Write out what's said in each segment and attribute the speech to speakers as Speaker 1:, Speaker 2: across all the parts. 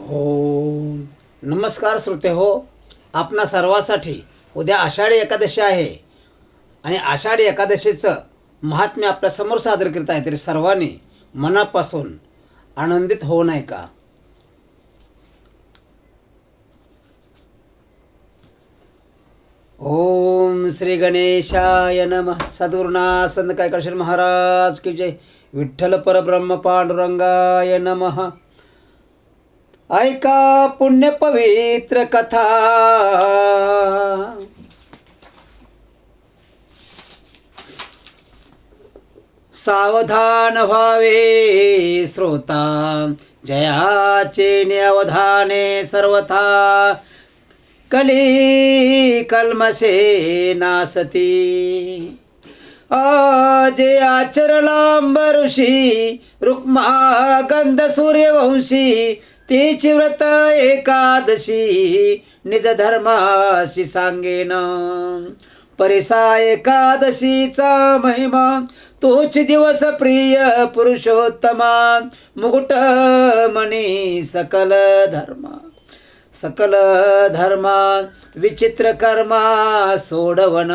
Speaker 1: हो. नमस्कार श्रोते हो. आपणा सर्वासाठी उद्या आषाढी एकादशी आहे. आणि आषाढी एकादशीचं महात्म्य आपल्यासमोर सादर करीत आहे तरी सर्वांनी मनापासून आनंदित होऊ नये का? ओम श्री गणेशाय नम. सद्गुरुना संत कायकळशेर महाराज की जय. विठ्ठल परब्रह्म पांडुरंगाय नमः. ऐका पुण्य पवित्र कथा. सावधान व्हावे श्रोता जयाचे अवधाने सर्वथा. कली कल्मशे नासती. जे आचरलांबऋषी रुक्मा गंध सूर्यवंशी तीच व्रत एकादशी निज धर्माशी सांगेन. परिसा एकादशीचा महिमा तोच दिवस प्रिय पुरुषोत्तमा मुकुट मणी सकल धर्मा. सकल धर्मा विचित्र कर्मा सोडवण.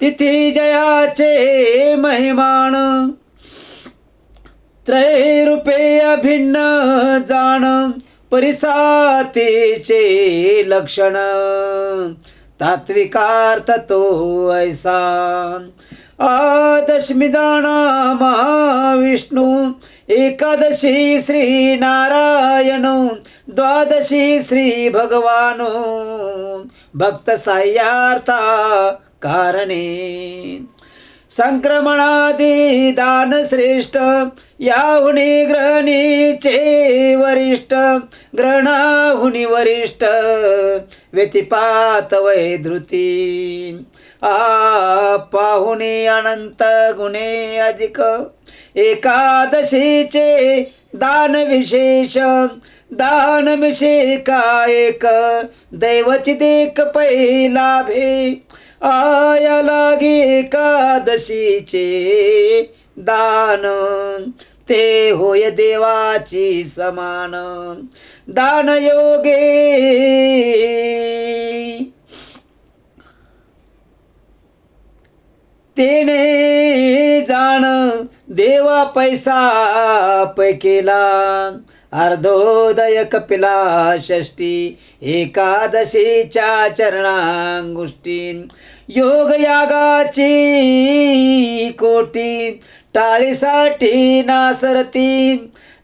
Speaker 1: तिथी जयाचे महिमान त्रैरूपे अभिन्न जाण परिसातीचे लक्षण. तात्विकार्थ तो ऐसा. आदशमी जाणा महाविष्णू एकादशी श्री नारायण द्वादशी श्री भगवान. भक्त साह्यार्था कारणे. संक्रमणादी दान श्रेष्ठ याहुनी ग्रहणीचे वरिष्ठ ग्रहणाहुनी वरिष्ठ व्यतिपात वै धृती। आ पाहुणे अनंत गुणे अधिक एकादशीचे दान विशेष दान विषय का एक लाभे आया लागे एकादशीचे दान. ते होय देवाची समान. दान योगे तेने जाण देवा पैसा पैकेला. अर्धोदय कपिला षष्टी एकादशीच्या चरणांगुष्टी योग यागाची कोटी टाळीसाठी नासरती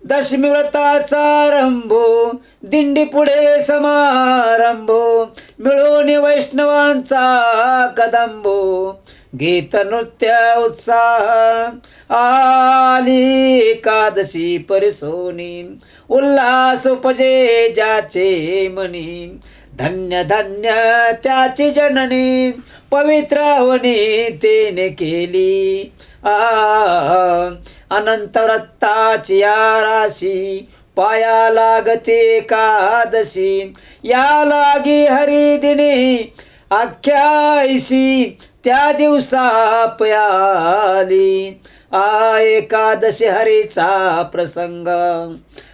Speaker 1: दशमी व्रताचा रंभो दिंडी पुढे समारंभो मिळून वैष्णवांचा कदंबो गीत नृत्य उत्साह. आली एकादशी परिसोनी उल्हास उपजे ज्याचे मनी. धन्य धन्य त्याची जननी. पवित्रावनी तेने केली. आ अनंत व्रताची या राशी पाया लागते एकादशी. या लागी हरिदिनी आख्यायसी त्या दिवसा पयाली आ एकादशी हरीचा प्रसंग.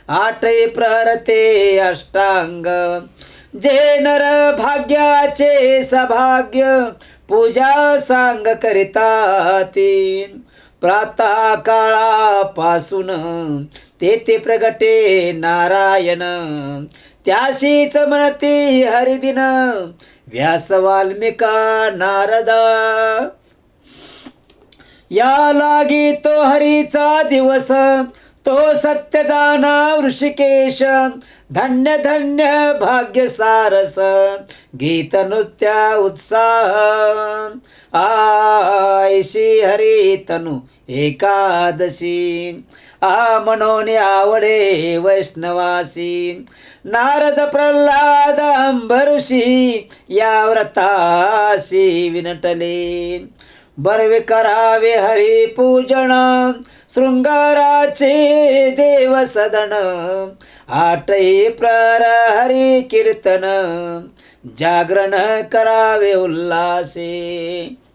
Speaker 1: आठही प्रहरते अष्टांग. जे नर भाग्याचे सभाग्य पूजा सांग करिता तीन प्रातः काळापासून तेथे प्रगटे नारायण. त्याशीच म्हणती हरिदिन व्यास वाल्मिका नारदा. या लागी तो हरीचा दिवस तो सत्य जाना ऋषिकेश. धन्य धन्य भाग्य सारस गीत नृत्या उत्साह. आयशी हरी तनु एकादशी. आ मनोने आवडे वैष्णवासी. नारद प्रल्हाद अंबरुषी या व्रतासी विनटले. बरवे करावे हरी पूजन शृंगाराचे देव सदन. आठही प्रर हरी कीर्तन जागरण करावे उल्हासे.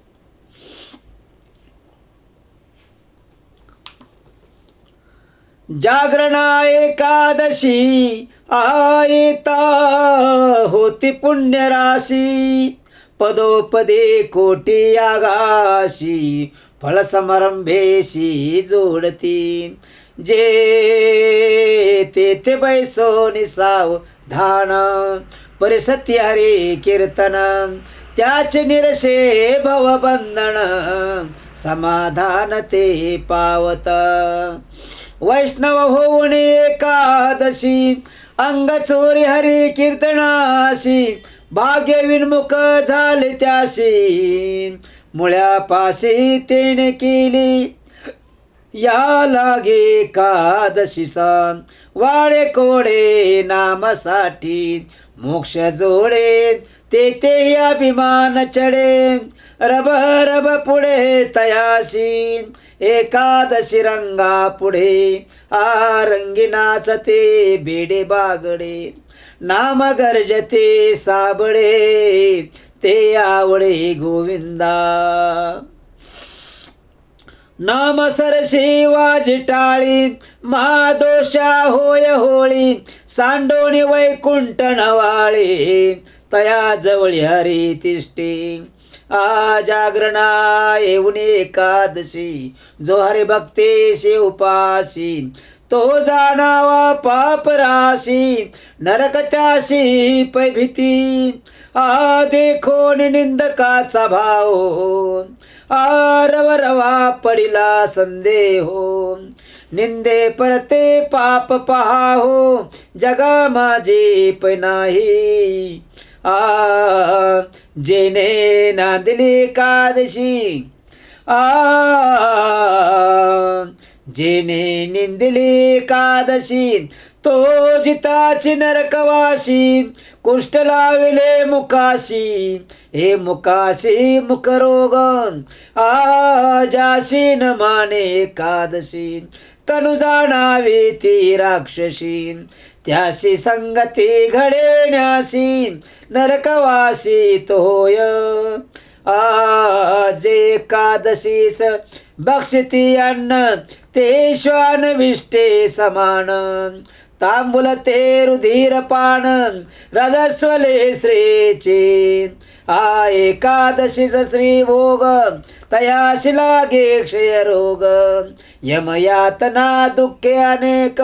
Speaker 1: जागरणा एकादशी आयता होती पुण्यराशी. पदोपदे कोटी आगाशी फळ समारंभेशी जोडती. जे तेथे बैसोनी सावधान परिसती हरी कीर्तन त्याचे निरशे भवबंधन समाधान ते पावत. वैष्णव होऊन एकादशी अंग चोरी हरी कीर्तनाशी भाग्य विनमुख झाले त्याशी. मुळ्यापाशी तेने केली या लागे कादशी सन वाडे कोडे नामासाठी मोक्ष जोडे ते ते अभिमान चढे. रब रब पुढे तयाशी एकादशी रंगा पुढे आ रंगी नाचते बेडे बागडे नाम गर्जते साबडे ते आवडे गोविंदा. नाम सरशी वाजटाळी महादोषा होय होळी सांडोणी वैकुंठ नवाळी तया जवळी हरी तिष्ठी. जागरणा येऊन एकादशी. जो हरे भक्तेशी उपासी तो जाणावा पाप राशी. नरक त्याशी पैभीती आ देखो निंदकाचा भाव. आ रव रवा पडिला संदेहो. निंदे परते पाप पहा हो जगा माझे पण नाही. आ जेने नांदली कादशी. आ जेने निंदली कादशी. तो जिताची नरकवासी कुष्ठ लाविले मुकाशी. हे मुकाशी मुखरोग आजाशी न माने एकादशी. तनु जाणावी ती राक्षसी त्याशी संगती घडेण्यासी. नरकवासी तोय आजे एकादशीस बक्षती अन्न ते श्वान विष्टे समान. तांबुलते ते पान रजस्वले श्रेचे. आ एकादशीच श्री भोग तयाशी लागे क्षय यमयातना दुःखे अनेक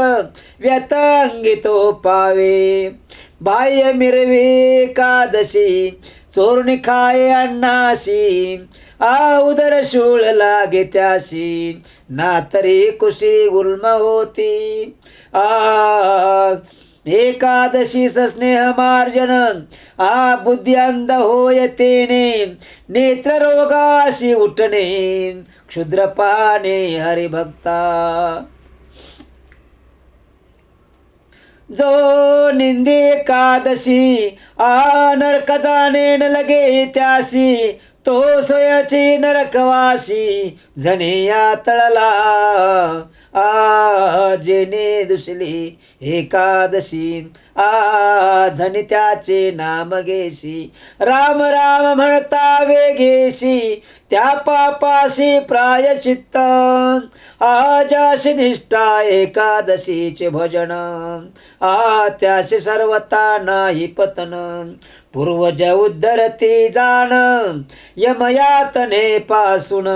Speaker 1: व्यतांगी पावे. बाह्य मिरवी एकादशी चोरणी खाये अण्णाशी आ उदर शूळ लागे त्याशी ना तरी कुशी गुल्म होती आ एकादशी स्नेह मार्जन आ बुद्ध्यांध होय तेने नेत्र रोगाशी उठणे क्षुद्र पाने हरिभक्ता जो निंदी एकादशी आ नरक जाणे न लगे त्यासी तो सोयाची नरकवासी जणे तळला. आ जेने दुसली एकादशी. आ झणी त्याचे नाम घेशी. राम राम म्हणता वेगेशी. त्या पापाशी प्रायचित्त आजाशी निष्ठा एकादशीचे भजन. आ त्याशी सर्वता नाही पतन. पूर्वज उद्धरती जाण यमयातने पासून.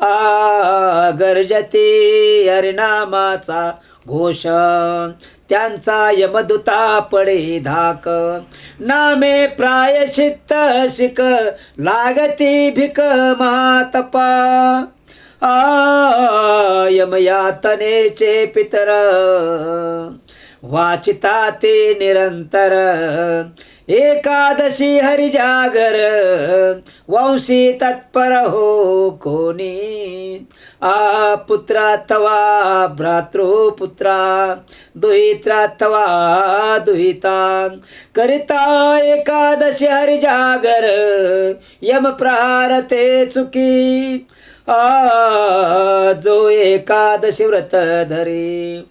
Speaker 1: आ गर्जती हरिनामाचा घोष. त्यांचा यमदुता पडे धाक. नामे प्रायशित शिक लागती भिक महातपा. यमयातनेचे पितर वाचिता ते निरंतर. एकादशी हरिजागर वंशी तत्पर हो कोणी? आ पुत्रा तवा भ्रातृ पुत्रा दुहित्रा तवा दुहिता। करिता एकादशी हरिजागर यम प्रहार ते चुकी। आ जो एकादशी व्रत धरी।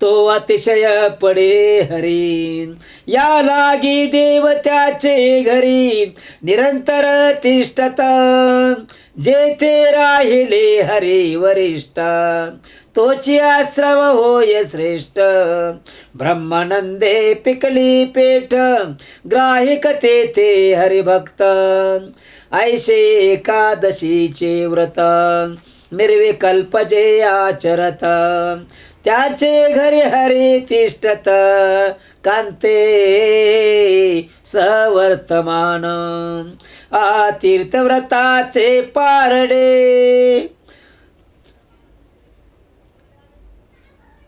Speaker 1: तो अतिशय पडे हरी या लागी देव त्याचे घरी निरंतर तिष्ठत. जेथे राहिले हरी वरिष्ठ तोची आश्रव होय श्रेष्ठ. ब्रह्मानंदे पिकली पेठ ग्राहिक तेथे हरिभक्त. ऐशे एकादशीचे व्रत निर्विकल्प जे आचरत. त्याचे घरी हरी तिष्ठत कांते सवर्तमान. आ तीर्थव्रताचे पारडे.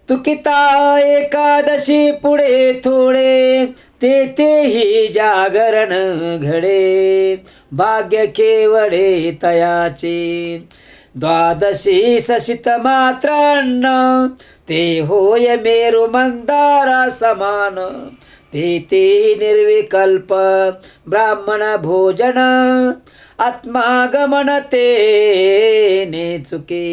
Speaker 1: तुकिता एकादशी पुढे थोडे तेथेही जागरण घडे. भाग्य केवडे तयाचे. द्वादशी सशित मात्रांना ते होय मेरु मंदारा समान ते ते निर्विकल्प ब्राह्मण भोजन आत्मागमन ते चुके।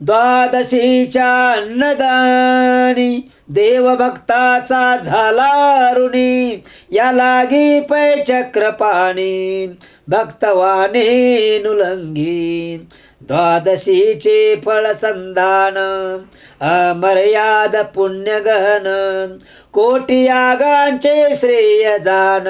Speaker 1: द्वादशीच्या अन्नदानी देवभक्ताचा झाला ऋणी या लागी पै चक्रपाणी भक्तवाने नुलंगी द्वादशीचे फळ संधान अमर्याद पुण्यगहन कोटियागांचे श्रेय जाण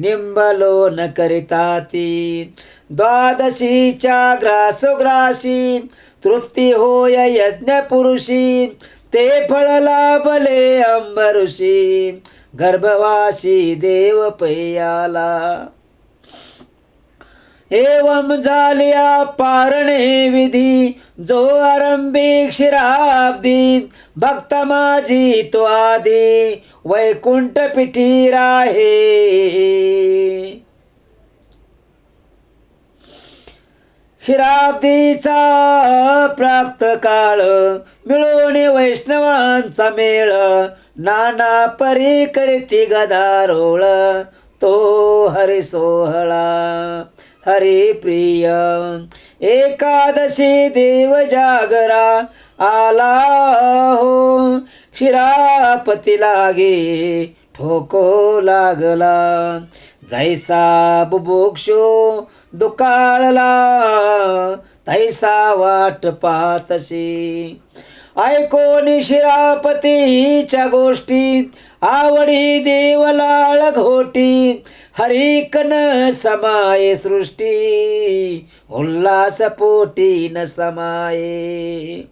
Speaker 1: निंबलोन करिता ती द्वादशीच्या ग्रासोग्रासी तृप्ती होय यज्ञ पुरुषी ते फळ लाभले अंबऋषी गर्भवासी देव पैयाला. एवम झालिया पारणे विधी जो आरंभी क्षीराब्दी भक्त माझी तो आधी वैकुंठ पिठी राहे. क्षीराब्दीचा प्राप्त काळ मिळून वैष्णवांचा मेळ नाना परी करीती गदारोळ तो हरिसोहळा. हरी प्रिय एकादशी देव जागरा आला हो क्षीरापती लागे ठोको लागला. जैसा बुभुक्षो दुकाळला तैसा वाट पाहतशी. ऐकोनी शिरापतीच्या गोष्टी आवडी देवलाळ घोटी हरिकन समाये सृष्टी उल्हास पोटी न समाये.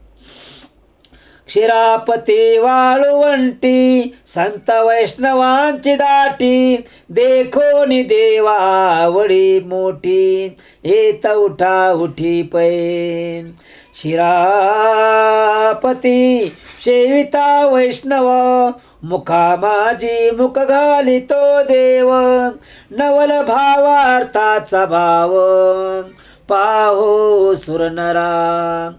Speaker 1: क्षीरापती वाळुवंटी संत वैष्णवांची दाटी देखोनी देवावडी मोठी येत उठा उठी पैन. शिरापती सेविता वैष्णव मुखा माझी मुख घालितो देव नवल भावार्थाचा भाव. पाहो सुरनरा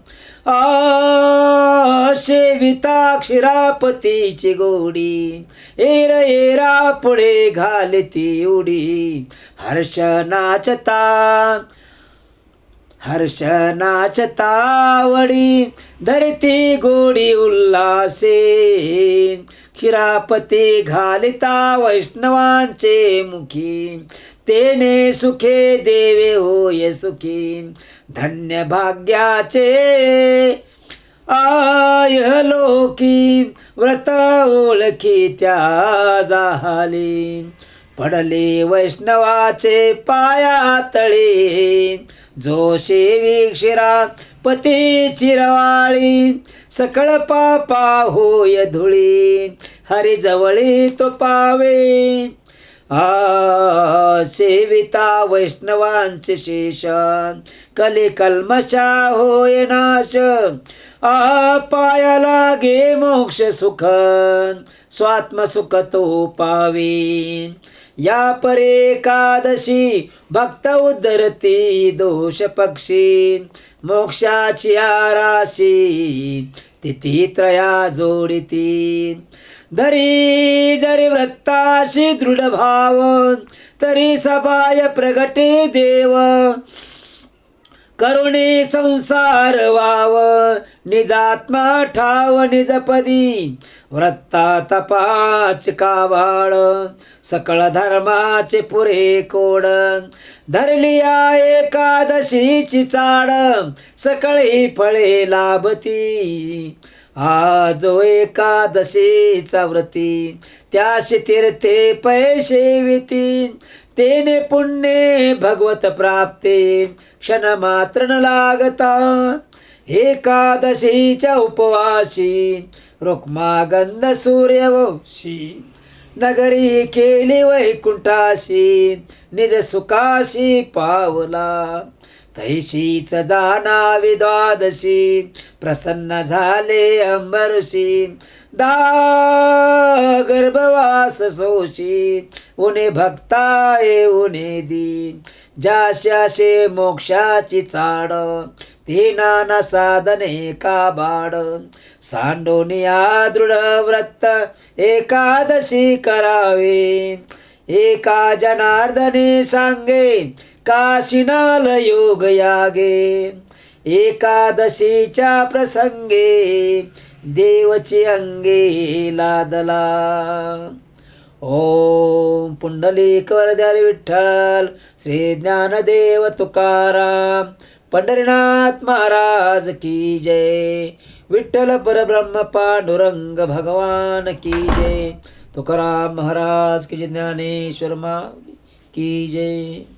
Speaker 1: आ शेविता क्षीरापतीची गोडी एर एरा पुढे घालती उडी. हर्ष नाचता हर्ष नाचतावडी धरती गोडी उल्हासे क्षीरापती घालिता वैष्णवांचे मुखी. तेने सुखे देवे होय सुखी. धन्य भाग्याचे आय लोकी व्रत ओळखी त्या झाली पडले वैष्णवाचे पाया तळे. जोशी वीक्षिरा पती चिरवाळी सकळ पापा होय धुळी हरी जवळी तो पावे. आ सेविता वैष्णवांचे शेष कली कल्मशा होय नाश. आ पायाला गे मोक्ष सुख स्वात्मसुख तो पावी. या परे एकादशी भक्त उद्धरती दोष पक्षी मोक्षाची आराशी तिथी त्रया जोडिती. धरी जरी वृत्ताशी दृढ भाव तरी सभाय प्रगटे देव. करुणे संसार वाव निजात्मा ठाव निजपदी. व्रता तपाच कावाळ सकळ धर्माचे पुरे कोड. धरलिया एकादशीची चाड सकळी फळे लाभती. आजो एकादशीचा व्रती त्याशी तीर्थे पैसे विती. तेने पुण्ये भगवत प्राप्ते क्षण मात्र न लागता. एकादशीच्या उपवासी रुक्मागंध सूर्यवंशी नगरी केली वैकुंठाशी निज सुखाशी पावला तैशीच जाणावी द्वादशी प्रसन्न झाले अंबरशी दा गर्भवास सोशी उने भक्ताये उने दी जाशाशे मोक्षाची चाड ते नाना साधने का बाड सांडोनिया दृढ व्रत एकादशी करावे एका जनार्दने सांगे काशिनाल योग यागे एकादशीच्या प्रसंगे देवचे अंगे लादला ओम पुंडलिक वरद्यारी विठ्ठल श्री ज्ञानदेव तुकाराम पंढरीनाथ महाराज की जय. विठ्ठल परब्रह्म पांडुरंग भगवान की जय. तुकाराम महाराज की जय ज्ञानेश्वर मा की जय.